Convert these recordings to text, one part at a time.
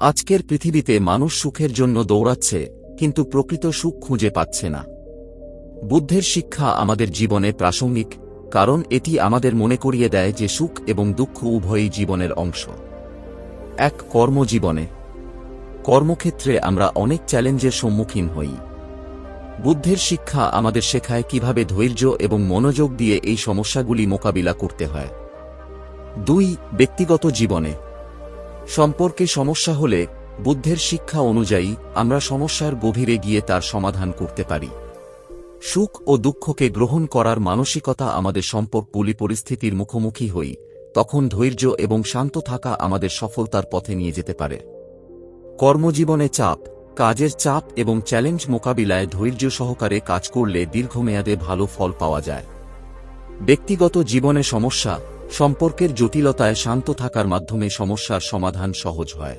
আজকের পৃথিবীতে মানুষ সুখের জন্য দৌড়াচ্ছে, কিন্তু প্রকৃত সুখ খুঁজে পাচ্ছে না। বুদ্ধের শিক্ষা আমাদের জীবনে প্রাসঙ্গিক, কারণ এটি আমাদের মনে করিয়ে দেয় যে সুখ এবং দুঃখ উভয়ই জীবনের অংশ। এক কর্মজীবনে, কর্মক্ষেত্রে আমরা অনেক চ্যালেঞ্জের সম্মুখীন হই। বুদ্ধের শিক্ষা আমাদের শেখায় কীভাবে ধৈর্য এবং মনোযোগ দিয়ে এই সমস্যাগুলি মোকাবিলা করতে হয়। দুই, ব্যক্তিগত জীবনে সম্পর্কে সমস্যা হলে বুদ্ধের শিক্ষা অনুযায়ী আমরা সমস্যার গভীরে গিয়ে তার সমাধান করতে পারি। সুখ ও দুঃখকে গ্রহণ করার মানসিকতা আমাদের সম্পর্কগুলি পরিস্থিতির মুখোমুখি হই, তখন ধৈর্য এবং শান্ত থাকা আমাদের সফলতার পথে নিয়ে যেতে পারে। কর্মজীবনে চাপ, কাজের চাপ এবং চ্যালেঞ্জ মোকাবিলায় ধৈর্য সহকারে কাজ করলে দীর্ঘমেয়াদে ভালো ফল পাওয়া যায়। ব্যক্তিগত জীবনে সমস্যা সম্পর্কের জটিলতায় শান্ত থাকার মাধ্যমে সমস্যার সমাধান সহজ হয়।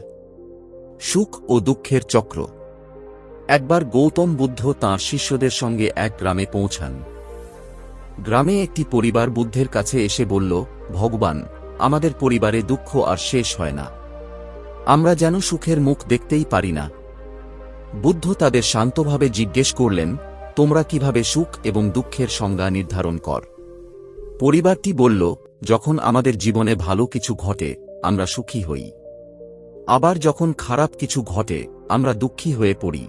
সুখ ও দুঃখের চক্র। একবার গৌতম বুদ্ধ তাঁর শিষ্যদের সঙ্গে এক গ্রামে পৌঁছান। গ্রামে একটি পরিবার বুদ্ধের কাছে এসে বলল, ভগবান, আমাদের পরিবারে দুঃখ আর শেষ হয় না। আমরা যেন সুখের মুখ দেখতেই পারি না। বুদ্ধ তাদের শান্তভাবে জিজ্ঞেস করলেন, তোমরা কীভাবে সুখ এবং দুঃখের সংজ্ঞা নির্ধারণ কর? পরিবারটি বলল যখন আমাদের জীবনে ভালো কিছু ঘটে, আমরা সুখী হই। আবার যখন খারাপ কিছু ঘটে, আমরা দুঃখী হয়ে পড়ি।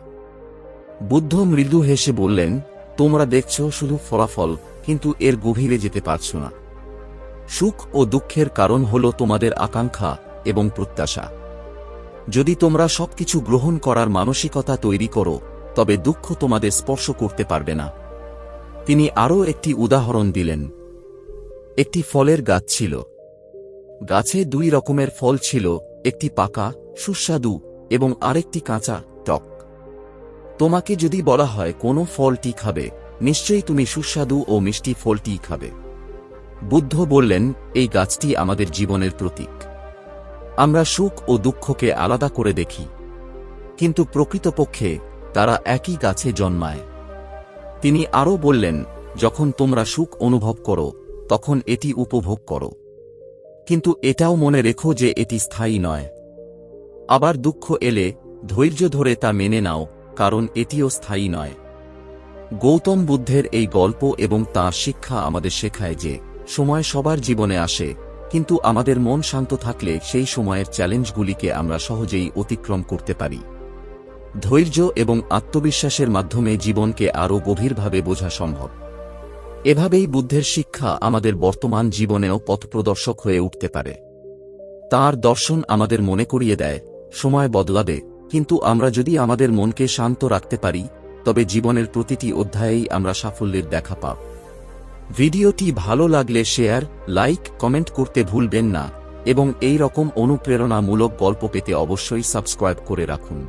বুদ্ধ মৃদু হেসে বললেন, তোমরা দেখছ শুধু ফলাফল, কিন্তু এর গভীরে যেতে পারছ না। সুখ ও দুঃখের কারণ হল তোমাদের আকাঙ্ক্ষা এবং প্রত্যাশা। যদি তোমরা সবকিছু গ্রহণ করার মানসিকতা তৈরি করো, তবে দুঃখ তোমাদের স্পর্শ করতে পারবে না। তিনি আরও একটি উদাহরণ দিলেন। একটি ফলের গাছ ছিল। গাছে দুই রকমের ফল ছিল, একটি পাকা, সুস্বাদু এবং আরেকটি কাঁচা টক। তোমাকে যদি বলা হয় কোনো ফলটি খাবে, নিশ্চয়ই তুমি সুস্বাদু ও মিষ্টি ফলটি খাবে। বুদ্ধ বললেন, এই গাছটি আমাদের জীবনের প্রতীক। আমরা সুখ ও দুঃখকে আলাদা করে দেখি। কিন্তু প্রকৃতপক্ষে তারা একই গাছে জন্মায়। তিনি আরও বললেন, যখন তোমরা সুখ অনুভব করো তখন এটি উপভোগ করো। কিন্তু এটাও মনে রেখো যে এটি স্থায়ী নয়। আবার দুঃখ এলে, ধৈর্য ধরে তা মেনে নাও, কারণ এটিও স্থায়ী নয়। গৌতম বুদ্ধের এই গল্প এবং তাঁর শিক্ষা আমাদের শেখায় যে, সময় সবার জীবনে আসে, কিন্তু আমাদের মন শান্ত থাকলে সেই সময়ের চ্যালেঞ্জগুলিকে আমরা সহজেই অতিক্রম করতে পারি। ধৈর্য এবং আত্মবিশ্বাসের মাধ্যমে জীবনকে আরও গভীরভাবে বোঝা সম্ভব। এভাবেই বুদ্ধের শিক্ষা আমাদের বর্তমান জীবনেও পথপ্রদর্শক হয়ে উঠতে পারে। তার দর্শন আমাদের মনে করিয়ে দেয়, সময় বদলাবে কিন্তু আমরা যদি আমাদের মনকে শান্ত রাখতে পারি, তবে জীবনের প্রতিটি অধ্যায়েই আমরা সাফল্যের দেখা পাব। ভিডিওটি ভালো লাগলে শেয়ার, লাইক, কমেন্ট করতে ভুলবেন না, এবং এই রকম অনুপ্রেরণামূলক গল্প পেতে অবশ্যই সাবস্ক্রাইব করে রাখুন।